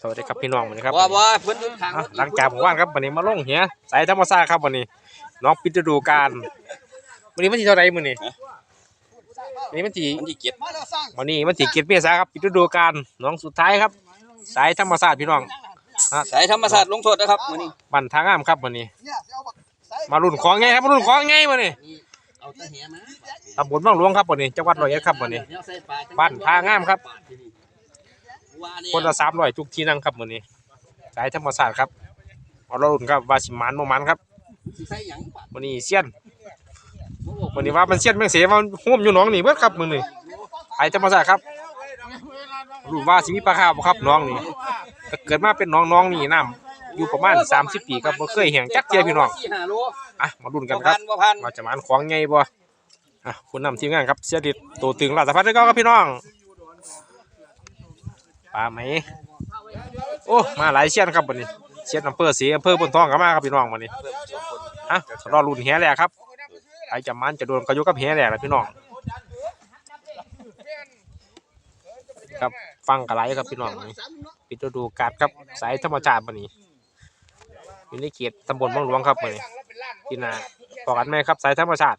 สวัสดีครับพี่น้องวันนี้ครับว่าว่าเพิ่นอยู่ทางอะหลังจากหมู่บ้านครับวันนี้มาลงเหียสายธรรมชาติครับวันนี้ น้องปิดฤดูกาลวันนี้มันที่เท่าไหรมื้อนี้วันนี้มันที่มันที่เก็บวันนี้มันที่เกียรติเมษาครับปิดฤดูกาลน้องสุดท้ายครับ สายธรรมชาติพี่น้องสายธรรมศาสตร์ลงโทษนะครับมื้อนี้บันทางงามครับวันนี้ มารุ่นของไงครับมารุ่นของไงวันนี้เอาตะแหมาตำบลบางหลวงครับวันนี้จังหวัดร้อยเอ็ดครับวันนี้บ้านท่างามครับ คนละสามร้อยทุกที่นั่งครับวันนี้สายธรรมศาสตร์ครับเอาเรารุ่นครับวาสิมานโมมันครับสิใส่หยังวันนี้เซียนวันนี้ว่ามันเซียนแมงเสียมันห่วมอยู่หน้องนี่เบิดครับมือนี่สายธรรมศาสตร์ครับรู้ว่าสิมีปลาขาวบ่ครับน้องนี่แต่เกิดมาเป็นน้องน้องนี่น้ำอยู่ประมาณ 30 ปีครับบ่เคยแห้งจักเทียพี่น้องสี่ห้าโลอะมาลุ้นกันบ่ครัพับนบ่พันว่าจะมันของไงบ่อะคุณนำทีมงานครับเสียดิดตัวตึงราชพัฒน์ด้วยกันครับพี่น้อง ปลาไหมโอ้มาหลายเชียนครับวันนี้เชียนอำเภอศรีอำเภอบนท้องก็มาครับพี่น้องวันนี้อะรอลุ้นแหแหลกครับใครจะมันจะโดนกระยุกกับแหแหลกนะพี่น้องครับฟังกระไรครับพี่น้องนี่ปิดฤดูกาลครับสายธรรมชาติวันนี้อยู่ในเขตตำบลบางหลวงครับวันนี้ที่นาพอกันไหมครับสายธรรมชาติ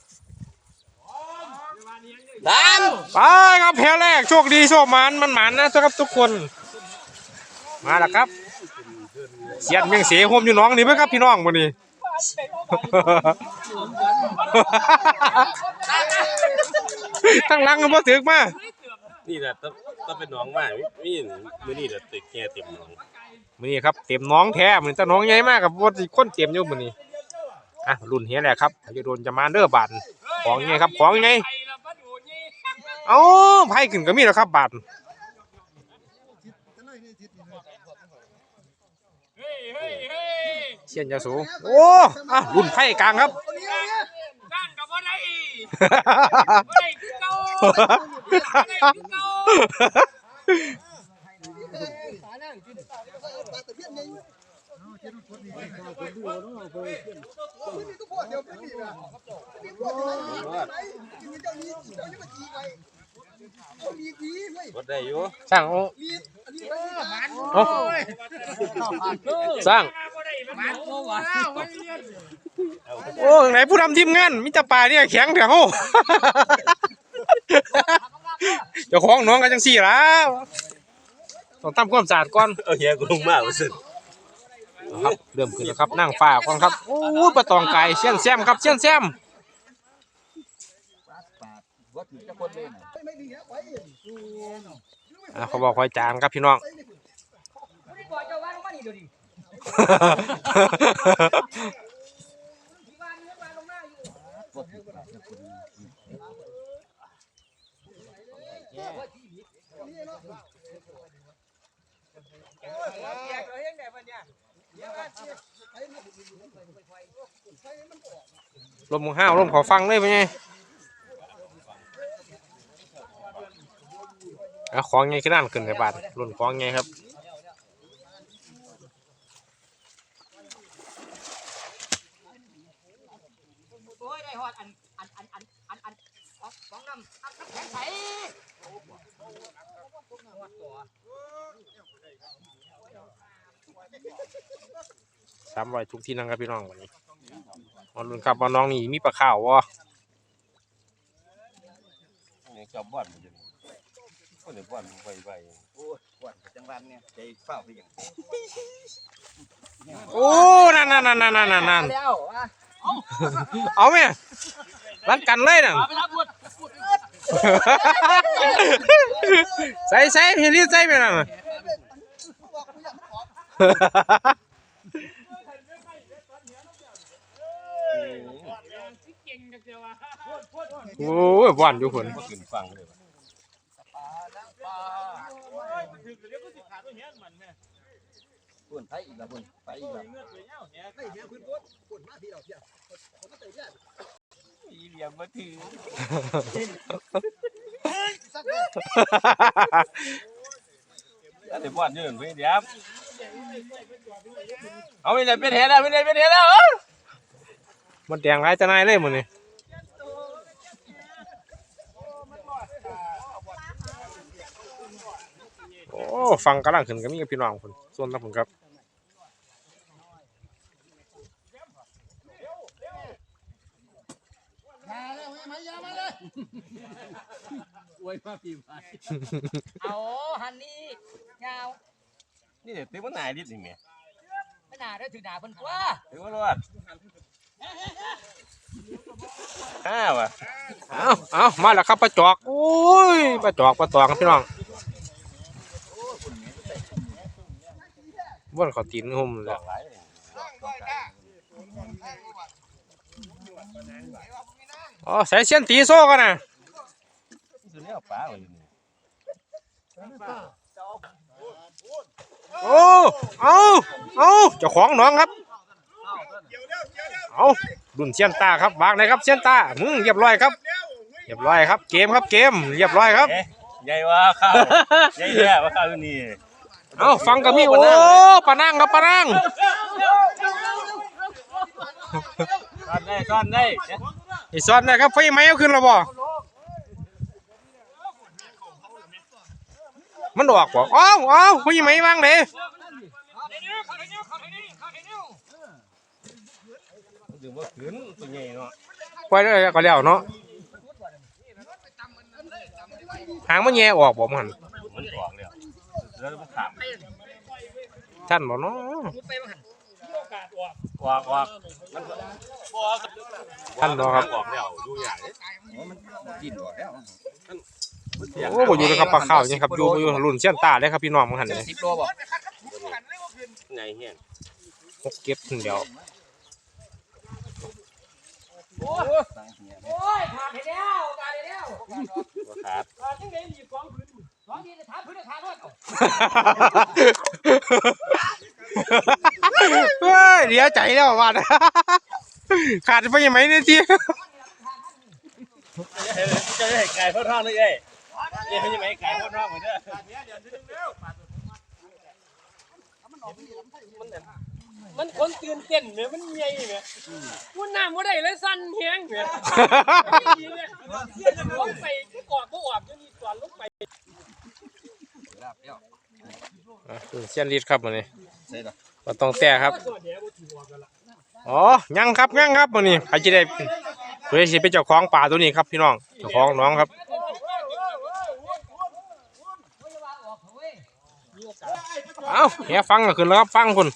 สามไปครับแพ้แรกโชคดีโชคมันมันหมันนะครับทุกคน มาแล้วครับ เสียนเมียงเสียโฮมอยู่น้องนี่ไหมครับพี่น้องวันนี้ตั้งหลังกันบ่ถึกมานี่แหละต้องต้องเป็นน้องมากนี่มือนี่แหละตึกแค่เต็มน้องมื้อนี้ครับเต็มน้องแท้เหมือนแต่น้องใหญ่มากครับว่าสิคนเต็มอยู่มื้อนี้อะรุ่นเฮียแหละครับจะโดนจะมาเด้อบาดของไงครับของไง เอ้าไผขึ้นก็มีแล้วครับบาดเสียนยาสูโอ้อะรุ่นไผกลางครับตั้งกับว่าได้ว่าได้คือเก่าว่าได้คือเก่า รถได้อยู่สร้างเอาเอาสร้างมันโอ้วะโอ้ไหนผู้นำทีมงานมิตรป่าเนี่ยแข็งเถอะโหเจ้าของน้องกันจังสี่ล่ะต้องทำความสะอาดก่อนเอาเฮียกูลงมากสุดครับเริ่มขึ้นแล้วครับนั่งฝ้าก่อนครับโอ้ยปลาตองไก่เชี่ยนแซมครับเชี่ยนแซม ว่าถือจะคนเลยน่ะอะเขาบอกคอยจานครับพี่น้องลมห้าวลมขอฟังเลยเป็นไง อะของไงขึ้นนั่นขึ้นกับาทรุ่นของไงครับโอ้ยได้ฮอดอันอันอันอันอันอันฟองน้ำอันน้ำแข็งใสสามร้อยทุกที่นั่งครับพี่น้องวันนี้มาลุ้นครับว่าน้องนี่มีปลาข้าววะ นี่จับบ้านมันอยู่คนเดียวบ้านไปไป โอ้ยปวดจังหวัด เนี่ยใจเฝ้าไปอย่างโอ้นั่นนั่นนั่นนั่นนั่นนั่นแล้วอะเอาไหมรัดกันเลยน่ะใส่ใส่เฮลี่ใส่ไปน่ะเก่งจังเดียววะโอ้ยบ้านอยู่คนก็ขึ้นฟังเลยถือเดี๋ยวก็สิขาดตัวเนี้ย ปุ่นไปอีกล้วปุ่นไปอีกแล้วอีเหลี่ยมมาถือแล้วเดี๋ยวบอลยืนไปเดี๋ยวเอาไม่ได้เป็นเห็ดแล้วไม่ได้เป็นเห็ดแล้วมันแดงไรจะนายเลยมื้อนี้ ฟังกำลังขึ้นก็มีกับพี่น้องคนส่วนนะผมครับเอาฮันนี่ยาวนี่เดี๋ยวเต็มมันหนายดิสิเมียไม่น่าได้ถือหนาเพิ่นกว่าเต็มมันรอดห้าว่ะเอาเอามาแล้วครับปลาจอกโอ้ยปลาจอกปลาตองพี่น้อง บ้วนเขาตีนหุ่มดแล้วกหลายอ๋อใส่เส้นตีโซ่กันนะสุดแล้วป้าเลยนี่โอ้เอาเอาเจ้าของน้องครับเอาดุนเชียนตาครับวางเลยครับเชียนตามึงเรียบร้อยครับเรียบร้อยครับ เกมครับเกม เรียบร้อยครับใหญ่ว่าข้าวใหญ่แย่ว่าข้าวนี่ เอาฟังกับมี่โอ้ปานั่งครับปานั่งซ่อนได้ซ่อนได้ไอ้ซอนนะครับไฟไหม้เอาขึ้นแล้วบ่มันออกบ่อ้าวอ้าวไฟไหม้วางเลยถึงว่าขืนตัวใหญ่เนาะปล่อยเลยก็แล้วเนาะหางมันแย่ออกบ่มันมันออก แล้วแล้วมันขามท่านบ่เนาะออกออกมันท่านบ่ครับออกแล้วดูอย่างนี้กินหมดแล้วโอ้บ่อยู่นะครับปลาข้าวยังครับอยู่บ่อยู่รุ่นเชียนตาเลยครับพี่น้องมันหันเลยสิบโลบ่ไงเฮียนหกเก็บถึงเดียวโอ้ยขาดไปแล้วขาดไปแล้วว่าขาดขาดยังไงมีกองพื้นสองทีจะถามพื้นขาดด้วย เฮ้ยเดี๋ยวใจแล้วว่าดขาดไปยังไงเนี่ยทีจะได้ไก่พ่อท้องเลยเอ้ยนี่เขาจะไม่ไก่พ่อท้องเหมือนเดิมมันคนตื่นเต้นเนี่ยมันใหญ่เนี่ยมันน้ำมันได้เลยสั่นเฮียงเนี่ยเสียจะลงไปที่กอดก็ออกจะมีส่วนลงไป อะรุ่นเชียนลีดครับมันนี่ใช่หรอบ่ต้องแต่ครับส่วนเดียวบ่ถือว่ากันละอ๋อ ยังครับยังครับวันนี้ใครจะได้เพื่อสิเป็นเจ้าของป่าตัวนี้ครับพี่น้อง เจ้าของน้องครับเอาเฮียฟังก็ขึ้นแล้วครับฟังคุณ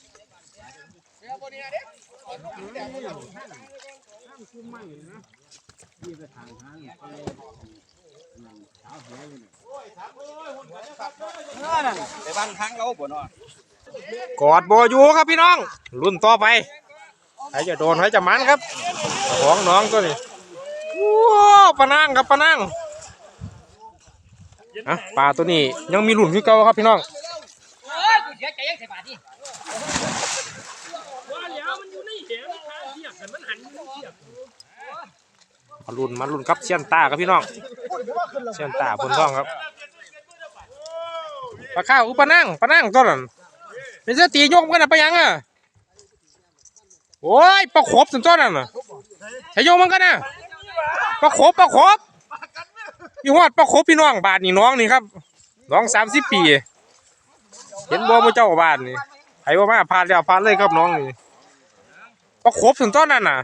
ไปบ้านทางเราบ่เนาะกอดโบอยู่ครับพี่น้อง รุ่นต่อไปใครจะโดนใครจะมันครับ ของน้องตัวนี้ว้าปะนั่งครับปะนั่งอะป่าตัวนี้ยังมีรุ่นคือเก่าครับพี่น้อง มาทนี่ว่าแล้วมันอยู่ในเหวมันขาเทียบกันมันหันเทียบมารุ่นมารุ่นครับเชียนตาครับพี่น้องเชียนตาบนท้องครับปลาข้าวคือปลานั่งปลานั่งตัวนั้นเป็นเสื้อตียกมันกันะไปยังอะโอ้ยปลาขบสันตัวนั้นน่ะใช้โยกมันกันนะปลาขบปลาขบยู่ฮอดปลาขบพี่น้องบาทนี่น้องนี่ครับน้องสามสิบปี เห็นบ่มือเจ้าบานนี่ไผว่ามาพาดแล้วพาดเลยครับน้องนี่ปลาขบสันตัวนั้นน่ะ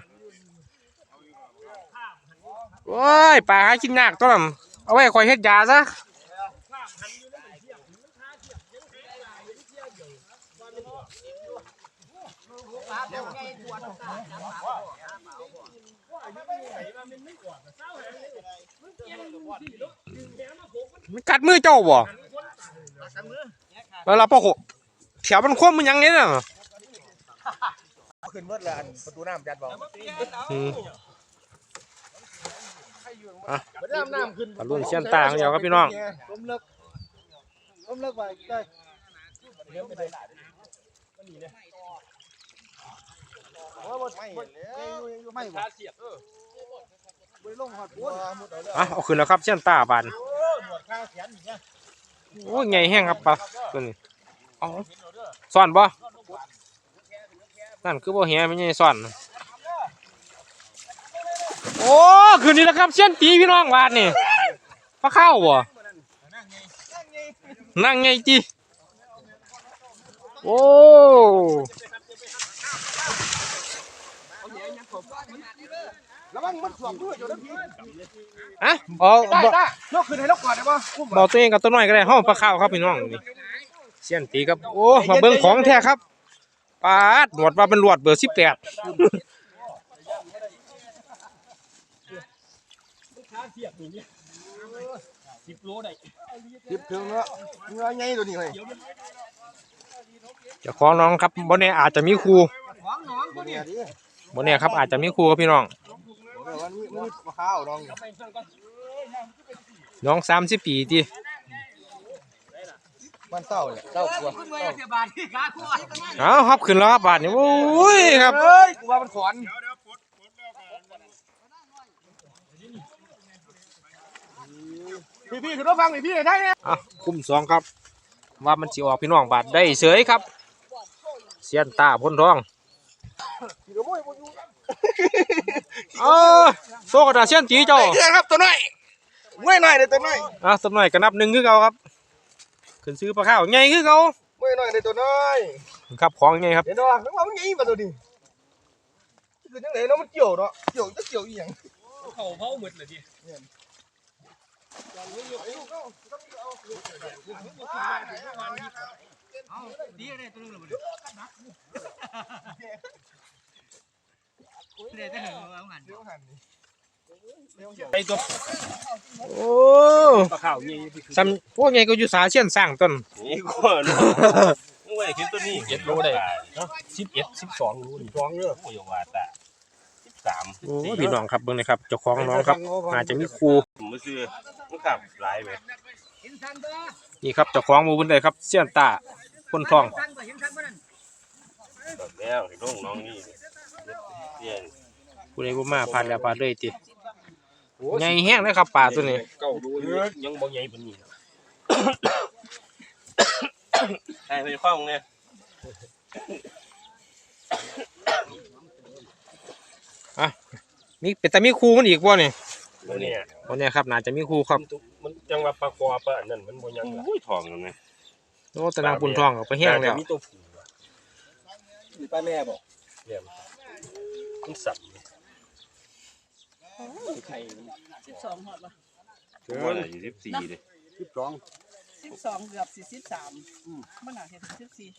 โอ้ยปลาหากินยากตัวนั้นเอาไว้คอยเฮ็ดยาซะมันกัดมือเจ้าบ่แล้วเราปะโขแถวมันคว่ำมันหยังเนี่ยน่ะขึ้นเบิดแล้วอันประตูน้ำจัดบ่อืม น้ำน้ำขึ้นปลาลุ่นเชียนตาของเดียวครับพี่น้อง ล้มเลิกล้มเลิกไปได้ไม่บ่บ่ลงหอดปูนอะเอาขึ้นแล้วครับเส้นตาบานโอ้ยไงแห้งครับปลาตัวนี้เอาซ่อนบ่นั่นคือบ่แหไม่ใช่ซ่อน โอ้คืนนี้แล้วครับเส้นตีพี่น้องบาดนี่ปลาข้าวบ่นั่งไงจีโอ้ระวังมันสวมด้วยอยู่แล้วพี่อะอ๋อได้บ่ได้ยกขึ้นให้เราก่อนได้ป่ะอุ้มบอกตัวเองกับตัวน้อยก็ได้ห้องปลาข้าวครับพี่น้องนี่เสียนตีครับ โอ้มาเบิ่งของแท้ครับปาดหนวดว่าเป็นหลวดเบอร์สิบแปด สิบโลได้สิบถึงแล้วเงยไงตัวนี้เลยเจ้าของน้องครับบนนี้อาจจะมีครูตัวนี้ดิบนนี้ครับอาจจะมีครูครับพี่น้องวันนี้มันมะข้าวดองน้องสามสิบปีทีมันเศร้าเนี่ยเศร้ากลัวเอาครับขึ้นแล้วครับบาทนี่โอ้ยครับเฮ้ยกูว่ามันขอน พี่พี่ขึ้นรถฟังหน่อยพี่ได้เนี่ยอะคุ้มสองครับ ว่ามันสิออกพี่น้องบาทได้เสยครับ เสียนตาพ้นทองพี่ก็บ่อยบ่อยู่เออโซกระดาษเสียนตีเจ้าเพื่อนครับตัวน้อยเมื่อยหน่อยเลยตัวน้อยอะสมหน่อยก็นับหนึ่งคือเก่าครับขึ้นซื้อปลาข้าวใหญ่คือเก่าเมื่อยหน่อยเลยตัวน้อยครับของใหญ่ครับเห็นดอกทั้งว่ามันใหญ่มาตัวนี้คือจังไหนเนาะมันเกี่ยวเนาะเกี่ยวจะเกี่ยวอีหยังเขาเผาหมดเลย ทีไปตัวโอ้ปลาข้าวใหญ่ซ้ำพวกใหญ่ก็อยู่สาเชียนสร้างต้นนี่กว่าเนไว้คิดตัวนี้เจ็ดโลได้สิบเอ็ดสิบสองโลนี่สองเด้อโอ้ยว่าแต่ สิบสามโอ้พี่น้องครับเบิ่งเลยครับเจ้าของน้องครับอาจจะมีครูผมมาซื้อมันขับหลายไปนี่ครับเจ้าของหมูบุญเลยครับเสียนตาคนทองตอนแล้วไอ้น้องน้องนี่เรียนผู้ใดบ่มาผ่านแล้วผ่านเลยติใหญ่แห้งเลยครับป่าตัวนี้เก้าดูอยู่ยังบ่ใหญ่ปานนี้เนาะใช่ไปคว้างเนี่ย มีเป็นแต่มีครูมันอีกบ่นี่ตัวเนี้ยบ่เนี่ยครับน่าจะมีครูครับมันจังว่าปลาคอปลาอันนั้นมันบ่ยังอุ้ยทองนั่นไงโอ้แตะนางบุญทองก็ไปแห้งแล้วมีตัวผู้มีป้าแม่บอกเนี่ยมันสั่นสิบสองหอดปะถึงว่าอยู่สิบสี่เลยสิบสองสิบสองเกือบสี่สิบสามมันหนาเห็นสิบสี่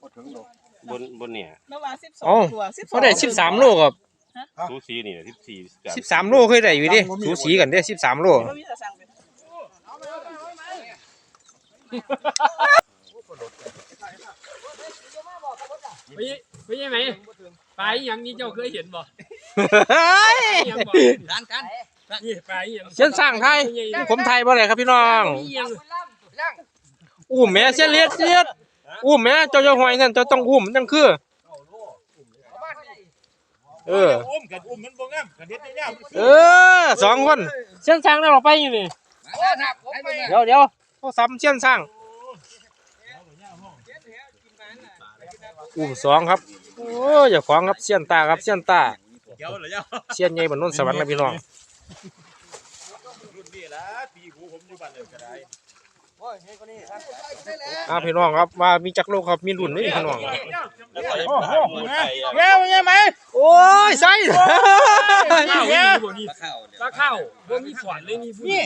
หมดถึงดอกบนบนเนี่ยนว่าสิบสองเอ้าตัวสิบสองเขาได้13โลครับ สูสีนี่สิบสี่13โลเคยได้อยู่ดิสูสีกันเด้13โลไม่มีแต่สั่งเป็นไม่ไม่ใช่ไหมปลาอีหยังนี่เจ้าเคยเห็นบ่เฮ้ยอีหยังบ่ร้านกันนี่ปลาอีหยังเสียนสร้างไทยผมไทยบ่ได้ครับพี่น้องอีหยังอุ้มแม่เสียนเลียดเลียดอุ้มแม่เจ้าจะหอยนั่นเจ้าต้องอุ้มจังคือ เออ อุ้มกันอุ้มมันบ่งามกันเด็ดยาวเออสองคนเสียนสร้างได้ออกไปอยู่นี่เดี๋ยวเดี๋ยวเขาซ้ำเสียนสร้างอุ้มสองครับโอ้ยอย่าขวางครับเสียนตาครับเสียนตาเกี่ยวเหรอยาวเสียนใหญ่บนนนสวรรค์นะพี่น้องรุ่นนี้ละปีหูผมอยู่บ้านเดิมก็ได้โอ้ยนี่ก็นี่ครับอ่าพี่น้องครับว่ามีจักรโลกครับมีรุ่นนี่พี่น้องแล้วก็ปลาหมูไทยอะแก้วยังไหมโอ้ยใส่ข้าวนี่บ่นี่ปลาข้าวบ่มีขวานเลยนี่ผู้นี่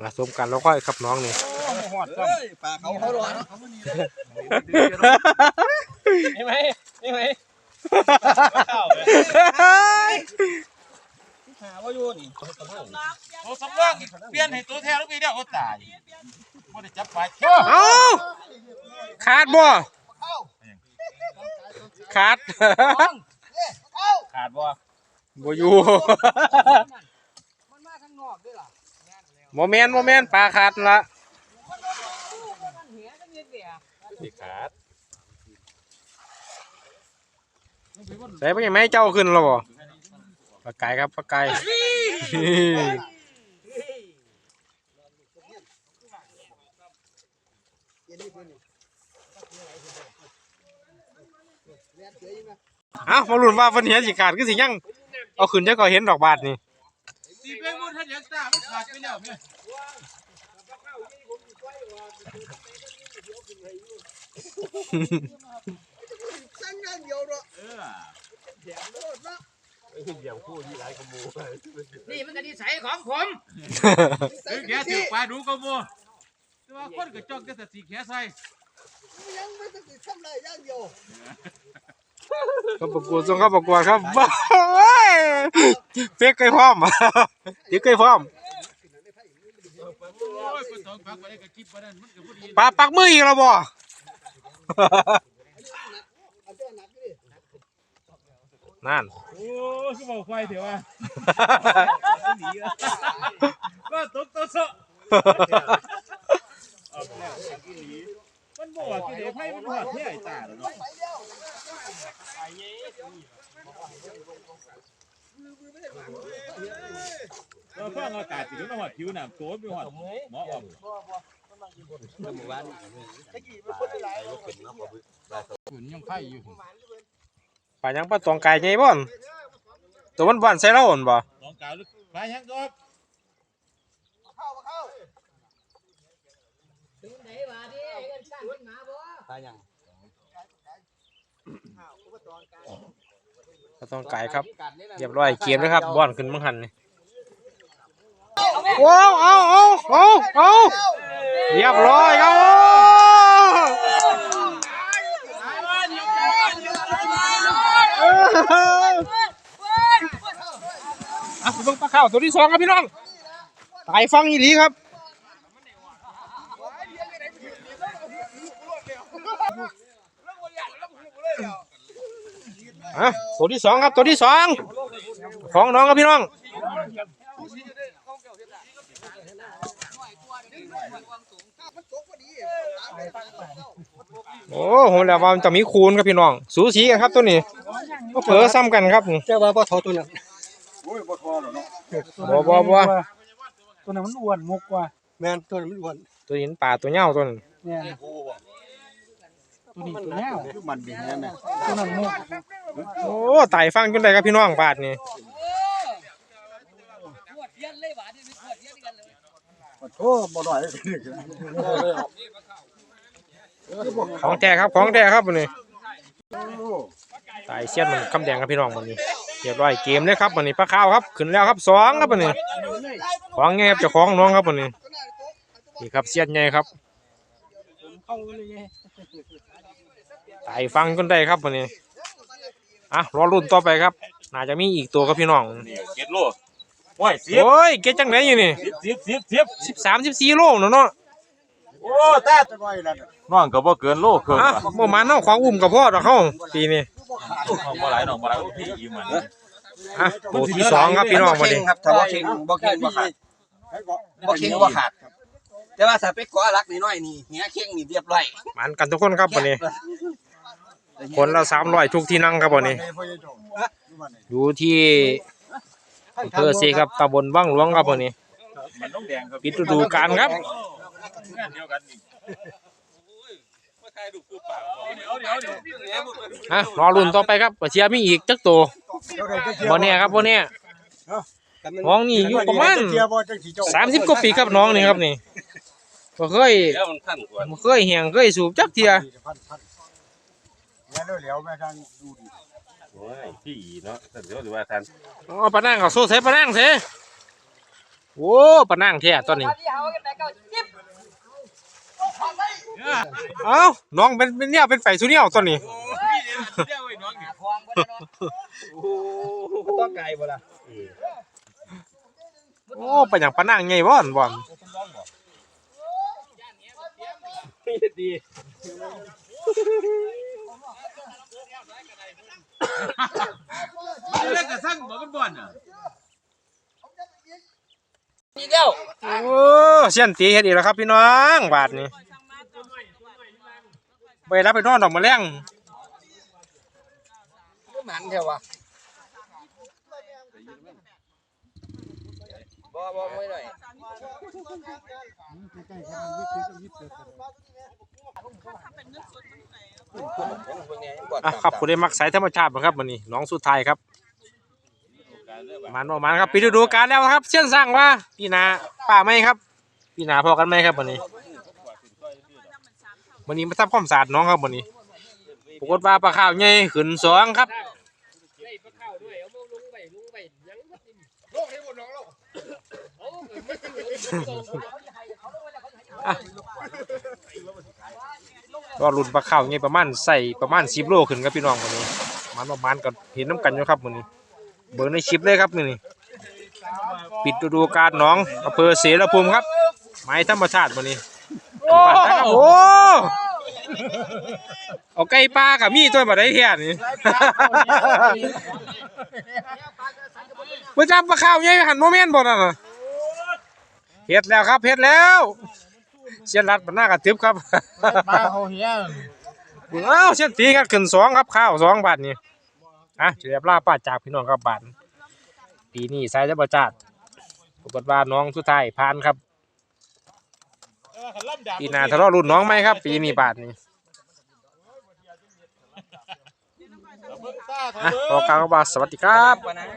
มาสมกันแล้วค่อยครับน้องนี่ปลาเขาเขาหรอใช่ไหมใช่ไหม หาว่าอยู่นี่โอ้สำรองเปลี่ยนให้ตัวแทนลูกพี่เดียวโอ้ตายบ่ได้จับไปเอาขาดบ่ขาดขาดบ่บ่อยู่มัวยูโมเมนต์โมเมนต์ปลาขาดละ สิขาด ใส่ไปยังไม่ให้เจ้าขึ้นหรอบ่ปลาไก่ครับปลาไก่เอามาลุ้นว่าเพิ่นเห็นสิขาดคือสิยัง เอาขึ้นจะก็เห็นดอกบาทนี่ อย่างพูดที่ไรกับมูนี่มันก็นิสัยของผมเฮ้ยแกถือปลาดูก็มัวแต่ว่าคนก็จ้องแต่สติแขใส่ยังไม่ต้องทำอะไรอย่างเดียวเขาประกวดส่งเข้าประกวดครับบ้าเว้ยเป๊กเคยพร้อมติ๊กเคยพร้อมโอ้ยคนสองพักไปได้กับคลิปมานั่นมันก็พอดีปลาปักมืออีกแล้วบ่ เอาเจ้าหนักดิ นั่น โอ้ยคือบอกไฟเถอะว่าก็ตกตัวเสาะมันบอกว่ากิเลสไพ่มันหอดเที่ยไอ้ตาเนาะเราฟังอากาศสิมันหอดผิวหนามโตไม่หอดหมอออกขุนยังไข่อยู่ ปลายังปลาตองไก่ใหญ่บ่อนตัวมันบ่อนใส่เราอ่อนบ่น้องกาวลึกไปยังดอกเข้ามาเข้าตายยังปลาตองไก่ครับเรียบร้อยเกมแล้วครับบ่อนขึ้นมังหันนี่ว้าวเอาเอาเอาเอาเรียบร้อยครับ อะไปเบิ่งปลาข้าวตัวที่สองครับพี่น้องตายฟังอีหลีครับอะตัวที่สองครับตัวที่สองของน้องครับพี่น้อง โอ้ผมแล้วว่ามันจะมีคูณครับพี่น้อง สูสีกันครับตัวนี้ก็เผลอซ้ำกันครับนี่เจ้าว่าปลาทอตัวนั้นบ่บ่บ่ตัวนั้นมันอ้วนมุกว่ะแม่นตัวนั้นมันอ้วนตัวนี้ป่าตัวเหย้าตัวนั้นเนี่ยตัวนี้ตัวแน่มันดีแน่ตัวนั้นมุกโอ้ตายฟังจนได้ครับพี่น้องบาทนี่ โอ้บ่ได้ของแท้ครับของแท้ครับวันนี้ตายเสียนมันคำแดงครับพี่น้องวันนี้เรียบร้อยเกมเลยครับวันนี้ปลาข้าวครับขึ้นแล้วครับสองครับวันนี้ของไงครับเจ้าของน้องครับวันนี้นี่ครับเสียนไงครับตายฟังจนได้ครับวันนี้อะรอรุ่นต่อไปครับน่าจะมีอีกตัวครับพี่น้องเจ็ดโล โอ้ยสิบโอ้ยเก็ตจังไหนอยู่นี่สิบสิบสิบสิบสิบสามสิบสี่โลเนาะเนาะโอ้ตาจะน้อยแล้วน้องก็บ่เกินโลครึ่งอะบ่มาเนาะของอุ้มกับพ่อดอกเขาปีนี้น้องบ่หลายน้องบ่หลายพี่อีมันอะตัวที่สองครับพี่น้องวันนี้ครับถ้าบ่เข่งบ่เข่งบ่ขาดบ่เข่งบ่ขาดครับแต่ว่าถ้าไปเกาะรักน้อยๆนี่เหี้ยเข่งนี่เรียบร้อยมันกันทุกคนครับวันนี้คนละสามร้อยทุกที่นั่งครับวันนี้อยู่ที่ อำเภอเซครับตำบลว่างหลวงครับวันนี้มันต้องแดงครับปิดฤดูกาลครับงานเดียวกันนี่มาถ่ายรูปคู่ป่าเดี๋ยวเดี๋ยวเดี๋ยวอะรอรุ่นต่อไปครับว่าเชียมีอีกจักตัวบ่แน่ครับบ่แน่น้องนี่อยู่ประมาณสามสิบกว่าปีครับน้องนี่ครับนี่บ่เคยเดี๋ยวมันพันกว่าบ่เคยแหงเคยสูบจักเทีย โอ้ยพี่เนาะเดี๋ยวสิว่าทันอ๋อปะนั่งเขาโซ่ใส่ปะนั่งเสโอ้ปะนั่งแท้ตอนนี้เอ้าน้องเป็นเป็นเนี่ยเป็นไฟสุเนียวตอนนี้เดี๋ยวไอ้น้องนี่ต้องไกลบ่ล่ะโอ้ไปอย่างปะนั่งไงบ่อนบ่อนมั นเล่นกับสั่งบ่มันบ่อนอะนี่เดียวโอ้เสียนตีเฮ็ดอีกแล้วครับพี่น้องบาทนี้ไปรับไปนอนดอกมะแรงมันเถอะวะบ่บ่ไม่หน่อย อะครับผู้ใดมักสายธรรมชาติบ่ครับวันนี้น้องสุดท้ายครับมันประมาณครับปีฤดูกาลแล้วครับ เช่นสร้างว่าพี่นาป้าไหมครับพี่นาพอกันไหมครับวันนี้วันนี้มาทำความสะอาดน้องครับวันนี้ปรากฏว่าปลาข้าวใหญ่ขึ้นสองครับ ได้ปลาข้าวด้วยเอามาลงไปลงไปยังบ่กินโลกให้หมดน้องโลกเอาเกิดไม่กินเอาเอาเอาก็รุ่นปลาข้าวใหญ่ประมาณใส่ประมาณ10โลขึ้นครับพี่น้องวันนี้มันประมาณก็เห็นน้ำกันอยู่ครับวันนี้เบิ่งในคลิปเลยครับนี่ปิดฤดูกาลหน้องอำเภอเสรภูมิครับ ไม้ธรรมชาติวันนี้บ้านท่าครับโอ้เอาไก่ปลากับมีตัวบ่ได้เทียนี่เมื่อจับปลาข้าวใหญ่หันโมเมนต์บ่นั่นน่ะเฮ็ดแล้วครับเฮ็ดแล้ว เสียนรัดบรรณากระตึบครับมาเขาเฮียเอ้าเสียนตีกันขึ้นสองครับข้าวสองบาทนี่อะเรียบลาป้าจากพี่น้องครับบาทปีนี้ใส่ได้บ่จาดปรากฏว่าน้องสุดท้ายผ่านครับปีหน้าทะเลาะรุ่นน้องไหมครับ ปีนี้บาทนี่อะขอกล่าวคำว่าสวัสดีครับวันนั้น